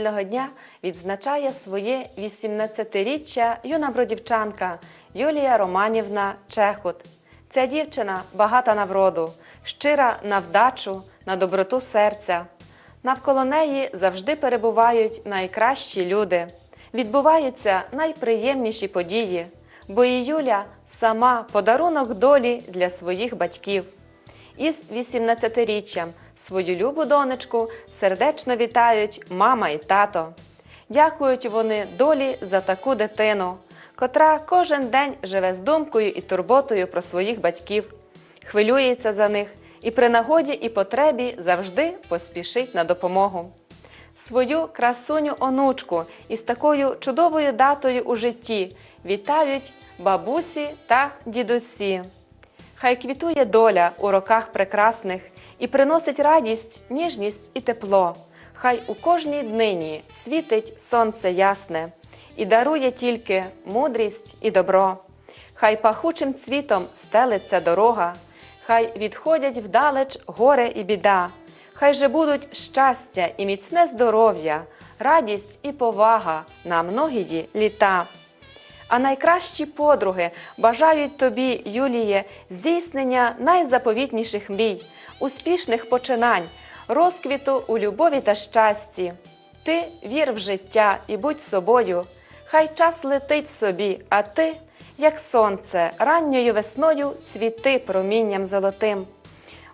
недільного дня відзначає своє 18-річчя юна бродівчанка Юлія Романівна Чехут. Ця дівчина багата на вроду, щира на вдачу, на доброту серця. Навколо неї завжди перебувають найкращі люди. Відбуваються найприємніші події, бо і Юля сама подарунок долі для своїх батьків. Із 18-річчям свою любу донечку сердечно вітають мама і тато. Дякують вони долі за таку дитину, котра кожен день живе з думкою і турботою про своїх батьків, хвилюється за них і при нагоді і потребі завжди поспішить на допомогу. Свою красуню онучку із такою чудовою датою у житті вітають бабусі та дідусі. Хай квітує доля у роках прекрасних і приносить радість, ніжність і тепло. Хай у кожній днині світить сонце ясне і дарує тільки мудрість і добро. Хай пахучим цвітом стелиться дорога, хай відходять вдалеч горе і біда, хай же будуть щастя і міцне здоров'я, радість і повага на многії літа. А найкращі подруги бажають тобі, Юліє, здійснення найзаповітніших мрій, успішних починань, розквіту у любові та щасті. Ти вір в життя і будь собою. Хай час летить собі, а ти, як сонце, ранньою весною цвіти промінням золотим.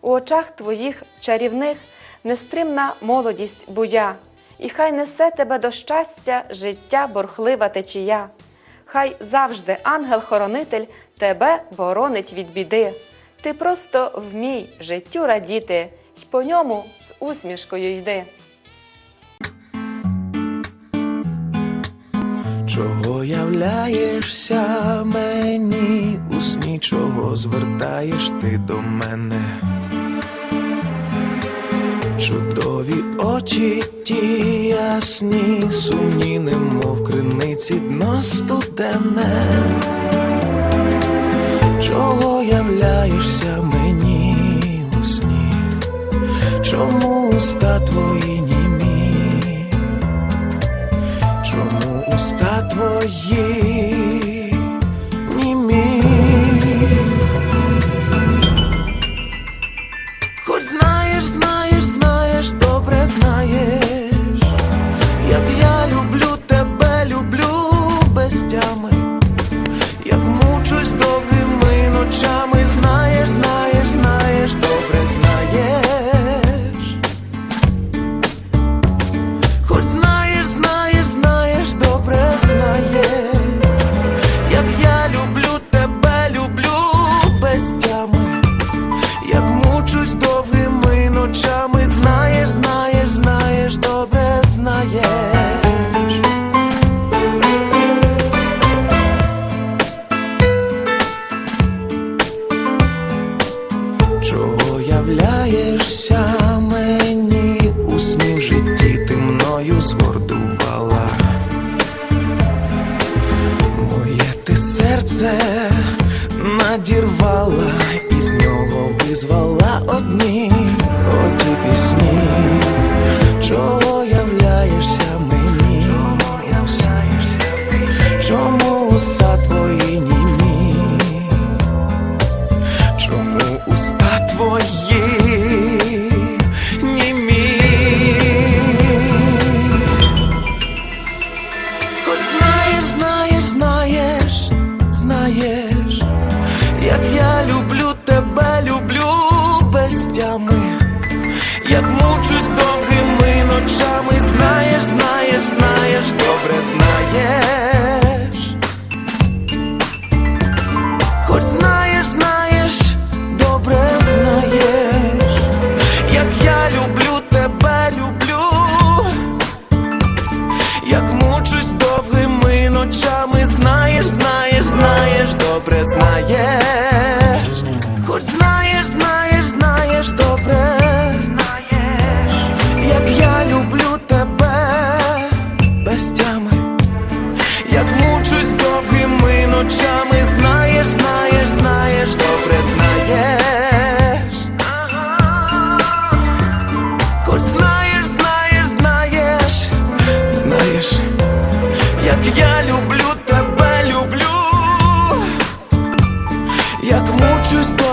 У очах твоїх чарівних нестримна молодість буя, і хай несе тебе до щастя життя борхлива течія. Хай завжди ангел-хоронитель тебе боронить від біди. Ти просто вмій життю радіти, й по ньому з усмішкою йди. Чого являєшся мені у сні, чого звертаєш ти до мене? Чудові очі ті ясні, сумні, немов криниці дно студене. Чого являєшся мені у сні? Чому уста твої німі? Чому уста твої надірвала, і з нього визвала одні оті пісні. Чого являєшся мені? Чому уста твої німі? Чому уста твої як я люблю тебе, люблю без тями, як мучусь довгими ночами, знаєш, знаєш, знаєш, добре знаєш. Хоч знаєш, знаєш, добре знаєш, як я люблю тебе, люблю, як мучусь довгими ночами, знаєш, знаєш, знаєш, добре знаєш. як мучусь.